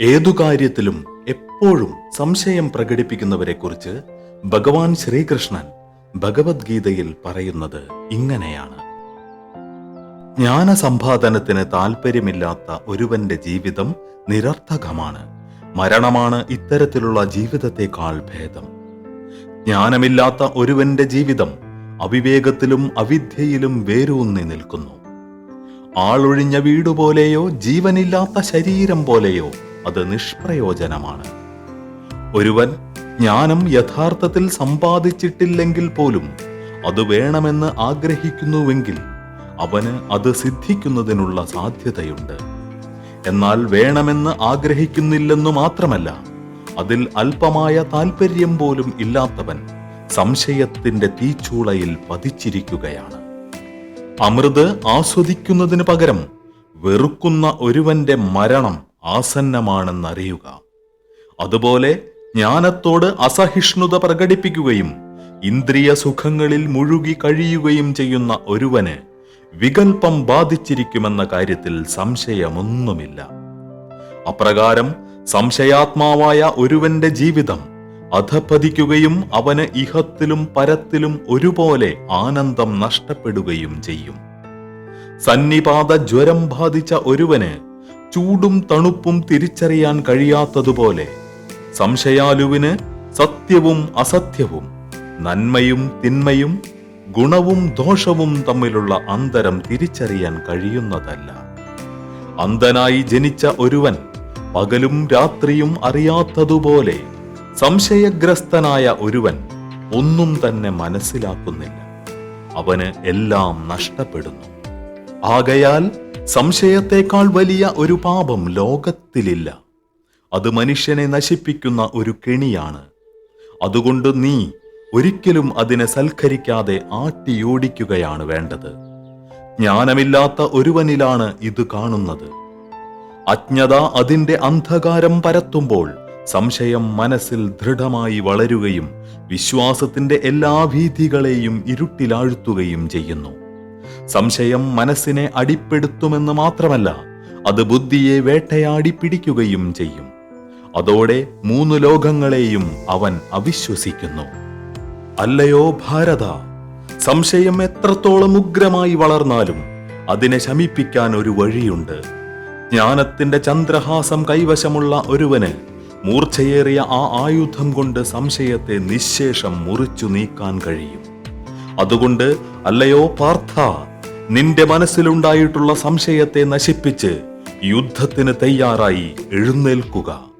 ഏതു കാര്യത്തിലും എപ്പോഴും സംശയം പ്രകടിപ്പിക്കുന്നവരെക്കുറിച്ച് ഭഗവാൻ ശ്രീകൃഷ്ണൻ ഭഗവത്ഗീതയിൽ പറയുന്നത് ഇങ്ങനെയാണ്. ജ്ഞാനസമ്പാദനത്തിന് താല്പര്യമില്ലാത്ത ഒരുവന്റെ ജീവിതം നിരർത്ഥകമാണ്. മരണമാണ് ഇത്തരത്തിലുള്ള ജീവിതത്തെക്കാൾ ഭേദം. ജ്ഞാനമില്ലാത്ത ഒരുവന്റെ ജീവിതം അവിവേകത്തിലും അവിദ്യയിലും വേരൂന്നി നിൽക്കുന്നു. ആളൊഴിഞ്ഞ വീടുപോലെയോ ജീവനില്ലാത്ത ശരീരം പോലെയോ അത് നിഷ്പ്രയോജനമാണ്. ഒരുവൻ ജ്ഞാനം യഥാർത്ഥത്തിൽ സമ്പാദിച്ചിട്ടില്ലെങ്കിൽ പോലും അത് വേണമെന്ന് ആഗ്രഹിക്കുന്നുവെങ്കിൽ അവന് അത് സിദ്ധിക്കുന്നതിനുള്ള സാധ്യതയുണ്ട്. എന്നാൽ വേണമെന്ന് ആഗ്രഹിക്കുന്നില്ലെന്നു മാത്രമല്ല അതിൽ അല്പമായ താല്പര്യം പോലും ഇല്ലാത്തവൻ സംശയത്തിന്റെ തീച്ചൂളയിൽ പതിച്ചിരിക്കുകയാണ്. അമൃത് ആസ്വദിക്കുന്നതിന് പകരം വെറുക്കുന്ന ഒരുവന്റെ മരണം ആസന്നമാണെന്നറിയുക. അതുപോലെ ജ്ഞാനത്തോട് അസഹിഷ്ണുത പ്രകടിപ്പിക്കുകയും ഇന്ദ്രിയ സുഖങ്ങളിൽ മുഴുകി കഴിയുകയും ചെയ്യുന്ന ഒരുവന് വികൽപ്പം ബാധിച്ചിരിക്കുമെന്ന കാര്യത്തിൽ സംശയമൊന്നുമില്ല. അപ്രകാരം സംശയാത്മാവായ ഒരുവന്റെ ജീവിതം അധപ്പതിക്കുകയും അവന് ഇഹത്തിലും പരത്തിലും ഒരുപോലെ ആനന്ദം നഷ്ടപ്പെടുകയും ചെയ്യും. സന്നിപാത ജ്വരം ബാധിച്ച ഒരുവന് ചൂടും തണുപ്പും തിരിച്ചറിയാൻ കഴിയാത്തതുപോലെ സംശയാലുവിന് സത്യവും അസത്യവും നന്മയും തിന്മയും ഗുണവും ദോഷവും തമ്മിലുള്ള അന്തരം തിരിച്ചറിയാൻ കഴിയുന്നതല്ല. അന്ധനായി ജനിച്ച ഒരുവൻ പകലും രാത്രിയും അറിയാത്തതുപോലെ സംശയഗ്രസ്തനായ ഒരുവൻ ഒന്നും തന്നെ മനസ്സിലാക്കുന്നില്ല. അവന് എല്ലാം നഷ്ടപ്പെടുന്നു. ആകയാൽ സംശയത്തേക്കാൾ വലിയ ഒരു പാപം ലോകത്തിലില്ല. അത് മനുഷ്യനെ നശിപ്പിക്കുന്ന ഒരു കെണിയാണ്. അതുകൊണ്ട് നീ ഒരിക്കലും അതിനെ സൽക്കരിക്കാതെ ആട്ടിയോടിക്കുകയാണ് വേണ്ടത്. ജ്ഞാനമില്ലാത്ത ഒരുവനിലാണ് ഇത് കാണുന്നത്. അജ്ഞത അതിന്റെ അന്ധകാരം പരത്തുമ്പോൾ സംശയം മനസ്സിൽ ദൃഢമായി വളരുകയും വിശ്വാസത്തിന്റെ എല്ലാ ഭീതികളെയും ഇരുട്ടിലാഴ്ത്തുകയും ചെയ്യുന്നു. സംശയം മനസ്സിനെ അടിപ്പെടുത്തുമെന്ന് മാത്രമല്ല അത് ബുദ്ധിയെ വേട്ടയാടി പിടിക്കുകയും ചെയ്യും. അതോടെ മൂന്ന് ലോകങ്ങളെയും അവൻ അവിശ്വസിക്കുന്നു. അല്ലയോ ഭാരത സംശയം എത്രത്തോളം ഉഗ്രമായി വളർന്നാലും അതിനെ ശമിപ്പിക്കാൻ ഒരു വഴിയുണ്ട്. ജ്ഞാനത്തിന്റെ ചന്ദ്രഹാസം കൈവശമുള്ള ഒരുവന് മൂർച്ചയേറിയ ആ ആയുധം കൊണ്ട് സംശയത്തെ നിശേഷം മുറിച്ചു നീക്കാൻ കഴിയും. അതുകൊണ്ട് അല്ലയോ പാർത്ഥ നിന്റെ മനസ്സിലുണ്ടായിട്ടുള്ള സംശയത്തെ നശിപ്പിച്ച് യുദ്ധത്തിന് തയ്യാറായി എഴുന്നേൽക്കുക.